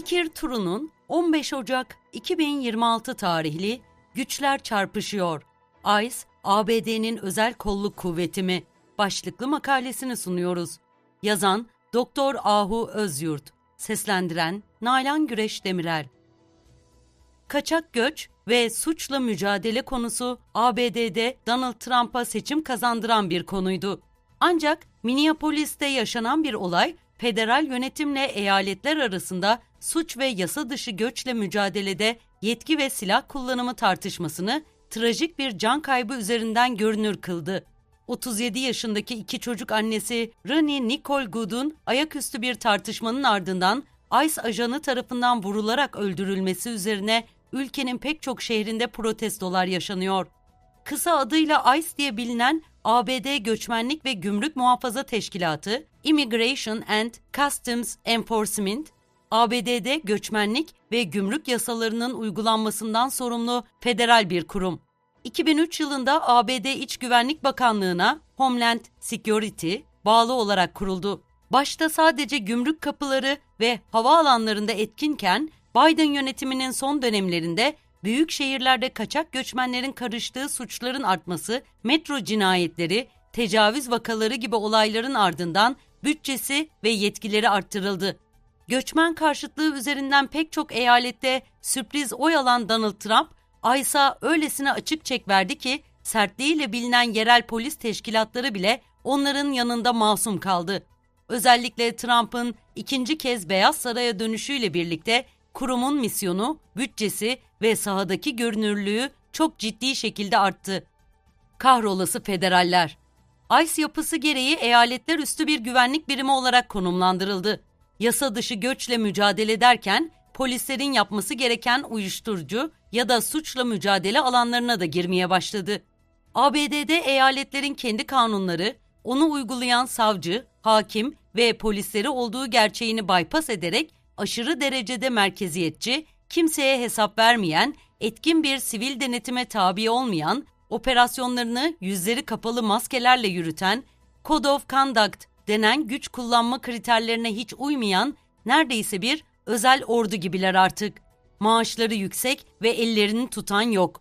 Fikir turunun 15 Ocak 2026 tarihli Güçler Çarpışıyor. ICE, ABD'nin özel kolluk kuvveti mi? Başlıklı makalesini sunuyoruz. Yazan Doktor Ahu Özyurt. Seslendiren Nalan Güreş Demirel. Kaçak göç ve suçla mücadele konusu ABD'de Donald Trump'a seçim kazandıran bir konuydu. Ancak Minneapolis'te yaşanan bir olay federal yönetimle eyaletler arasında suç ve yasa dışı göçle mücadelede yetki ve silah kullanımı tartışmasını trajik bir can kaybı üzerinden görünür kıldı. 37 yaşındaki iki çocuk annesi Rani Nicole Good'un ayaküstü bir tartışmanın ardından ICE ajanı tarafından vurularak öldürülmesi üzerine ülkenin pek çok şehrinde protestolar yaşanıyor. Kısa adıyla ICE diye bilinen ABD Göçmenlik ve Gümrük Muhafaza Teşkilatı, Immigration and Customs Enforcement, ABD'de göçmenlik ve gümrük yasalarının uygulanmasından sorumlu federal bir kurum. 2003 yılında ABD İç Güvenlik Bakanlığı'na Homeland Security bağlı olarak kuruldu. Başta sadece gümrük kapıları ve havaalanlarında etkinken Biden yönetiminin son dönemlerinde büyük şehirlerde kaçak göçmenlerin karıştığı suçların artması, metro cinayetleri, tecavüz vakaları gibi olayların ardından bütçesi ve yetkileri arttırıldı. Göçmen karşıtlığı üzerinden pek çok eyalette sürpriz oy alan Donald Trump, Aysa öylesine açık çek verdi ki sertliğiyle bilinen yerel polis teşkilatları bile onların yanında masum kaldı. Özellikle Trump'ın ikinci kez Beyaz Saray'a dönüşüyle birlikte kurumun misyonu, bütçesi ve sahadaki görünürlüğü çok ciddi şekilde arttı. Kahrolası federaller. ICE yapısı gereği eyaletler üstü bir güvenlik birimi olarak konumlandırıldı. Yasa dışı göçle mücadele ederken polislerin yapması gereken uyuşturucu ya da suçla mücadele alanlarına da girmeye başladı. ABD'de eyaletlerin kendi kanunları, onu uygulayan savcı, hakim ve polisleri olduğu gerçeğini bypass ederek aşırı derecede merkeziyetçi, kimseye hesap vermeyen, etkin bir sivil denetime tabi olmayan, operasyonlarını yüzleri kapalı maskelerle yürüten, Code of Conduct denen güç kullanma kriterlerine hiç uymayan neredeyse bir özel ordu gibiler artık. Maaşları yüksek ve ellerini tutan yok.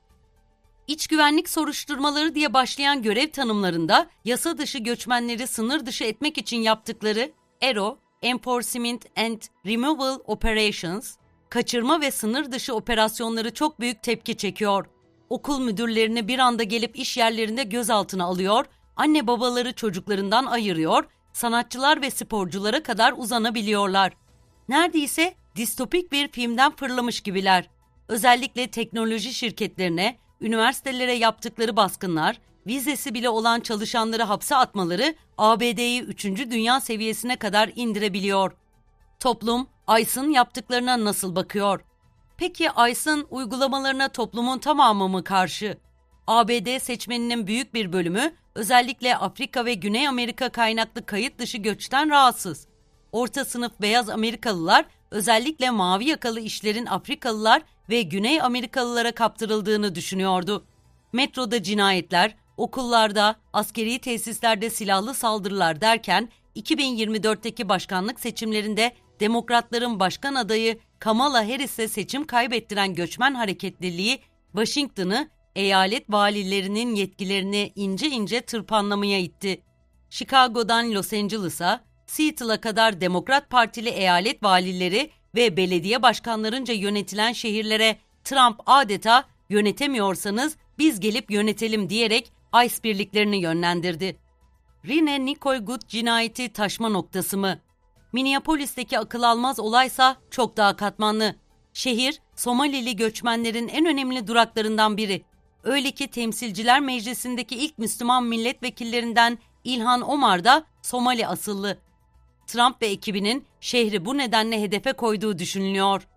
İç güvenlik soruşturmaları diye başlayan görev tanımlarında yasa dışı göçmenleri sınır dışı etmek için yaptıkları ERO, Enforcement and Removal Operations, kaçırma ve sınır dışı operasyonları çok büyük tepki çekiyor. Okul müdürlerini bir anda gelip iş yerlerinde gözaltına alıyor, anne babaları çocuklarından ayırıyor, sanatçılar ve sporculara kadar uzanabiliyorlar. Neredeyse distopik bir filmden fırlamış gibiler. Özellikle teknoloji şirketlerine, üniversitelere yaptıkları baskınlar, vizesi bile olan çalışanları hapse atmaları ABD'yi 3. dünya seviyesine kadar indirebiliyor. Toplum, ICE'ın yaptıklarına nasıl bakıyor? Peki ICE'ın uygulamalarına toplumun tamamı mı karşı? ABD seçmeninin büyük bir bölümü özellikle Afrika ve Güney Amerika kaynaklı kayıt dışı göçten rahatsız. Orta sınıf beyaz Amerikalılar özellikle mavi yakalı işlerin Afrikalılar ve Güney Amerikalılara kaptırıldığını düşünüyordu. Metroda cinayetler, okullarda, askeri tesislerde silahlı saldırılar derken 2024'teki başkanlık seçimlerinde Demokratların başkan adayı Kamala Harris'e seçim kaybettiren göçmen hareketliliği Washington'ı eyalet valilerinin yetkilerini ince ince tırpanlamaya itti. Chicago'dan Los Angeles'a, Seattle'a kadar Demokrat Partili eyalet valileri ve belediye başkanlarınca yönetilen şehirlere Trump adeta yönetemiyorsanız biz gelip yönetelim diyerek ICE birliklerini yönlendirdi. Rene Nicole Good cinayeti taşma noktası mı? Minneapolis'teki akıl almaz olaysa çok daha katmanlı. Şehir, Somalili göçmenlerin en önemli duraklarından biri. Öyle ki Temsilciler Meclisi'ndeki ilk Müslüman milletvekillerinden İlhan Omar da Somali asıllı. Trump ve ekibinin şehri bu nedenle hedefe koyduğu düşünülüyor.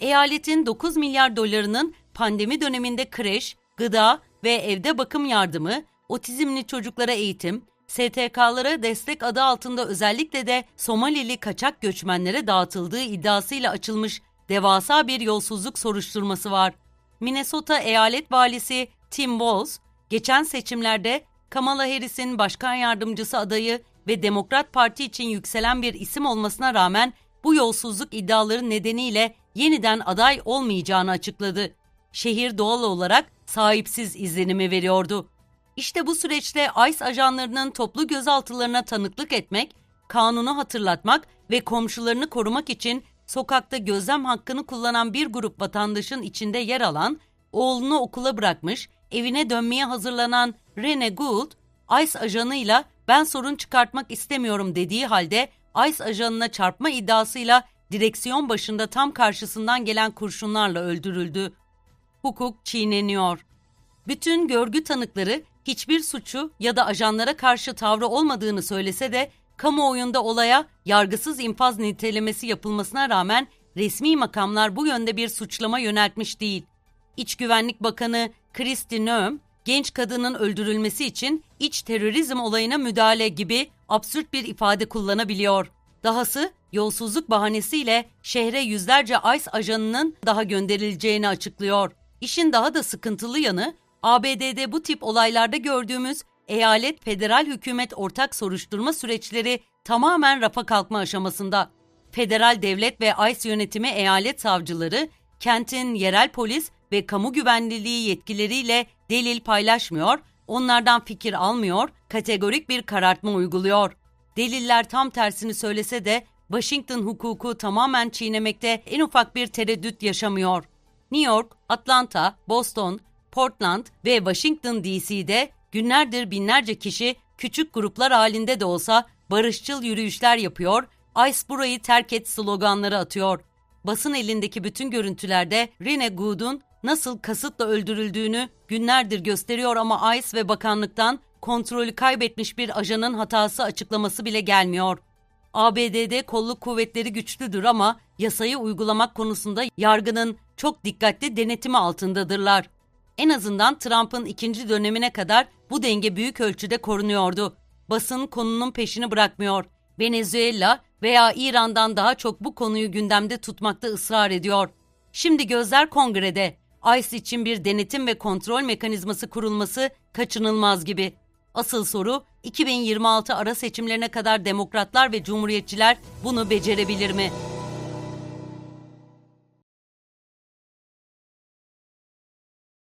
Eyaletin 9 milyar dolarının pandemi döneminde kreş, gıda ve evde bakım yardımı, otizmli çocuklara eğitim, STK'lara destek adı altında özellikle de Somalili kaçak göçmenlere dağıtıldığı iddiasıyla açılmış devasa bir yolsuzluk soruşturması var. Minnesota Eyalet Valisi Tim Walz, geçen seçimlerde Kamala Harris'in başkan yardımcısı adayı ve Demokrat Parti için yükselen bir isim olmasına rağmen bu yolsuzluk iddiaları nedeniyle yeniden aday olmayacağını açıkladı. Şehir doğal olarak sahipsiz izlenimi veriyordu. İşte bu süreçte ICE ajanlarının toplu gözaltılarına tanıklık etmek, kanunu hatırlatmak ve komşularını korumak için sokakta gözlem hakkını kullanan bir grup vatandaşın içinde yer alan, oğlunu okula bırakmış, evine dönmeye hazırlanan Rene Gould, ICE ajanıyla ben sorun çıkartmak istemiyorum dediği halde ICE ajanına çarpma iddiasıyla direksiyon başında tam karşısından gelen kurşunlarla öldürüldü. Hukuk çiğneniyor. Bütün görgü tanıkları hiçbir suçu ya da ajanlara karşı tavrı olmadığını söylese de kamuoyunda olaya yargısız infaz nitelemesi yapılmasına rağmen resmi makamlar bu yönde bir suçlama yöneltmiş değil. İç Güvenlik Bakanı Kristi Noem, genç kadının öldürülmesi için iç terörizm olayına müdahale gibi absürt bir ifade kullanabiliyor. Dahası yolsuzluk bahanesiyle şehre yüzlerce ICE ajanının daha gönderileceğini açıklıyor. İşin daha da sıkıntılı yanı ABD'de bu tip olaylarda gördüğümüz eyalet federal hükümet ortak soruşturma süreçleri tamamen rafa kalkma aşamasında. Federal devlet ve ICE yönetimi eyalet savcıları kentin yerel polis ve kamu güvenliliği yetkileriyle delil paylaşmıyor, onlardan fikir almıyor, kategorik bir karartma uyguluyor. Deliller tam tersini söylese de Washington hukuku tamamen çiğnemekte en ufak bir tereddüt yaşamıyor. New York, Atlanta, Boston, Portland ve Washington DC'de günlerdir binlerce kişi küçük gruplar halinde de olsa barışçıl yürüyüşler yapıyor, ICE burayı terk et sloganları atıyor. Basın elindeki bütün görüntülerde Rene Good'un nasıl kasıtla öldürüldüğünü günlerdir gösteriyor ama ICE ve bakanlıktan kontrolü kaybetmiş bir ajanın hatası açıklaması bile gelmiyor. ABD'de kolluk kuvvetleri güçlüdür ama yasayı uygulamak konusunda yargının çok dikkatli denetimi altındadırlar. En azından Trump'ın ikinci dönemine kadar bu denge büyük ölçüde korunuyordu. Basın konunun peşini bırakmıyor. Venezuela veya İran'dan daha çok bu konuyu gündemde tutmakta ısrar ediyor. Şimdi gözler kongrede. ICE için bir denetim ve kontrol mekanizması kurulması kaçınılmaz gibi. Asıl soru 2026 ara seçimlerine kadar demokratlar ve cumhuriyetçiler bunu becerebilir mi?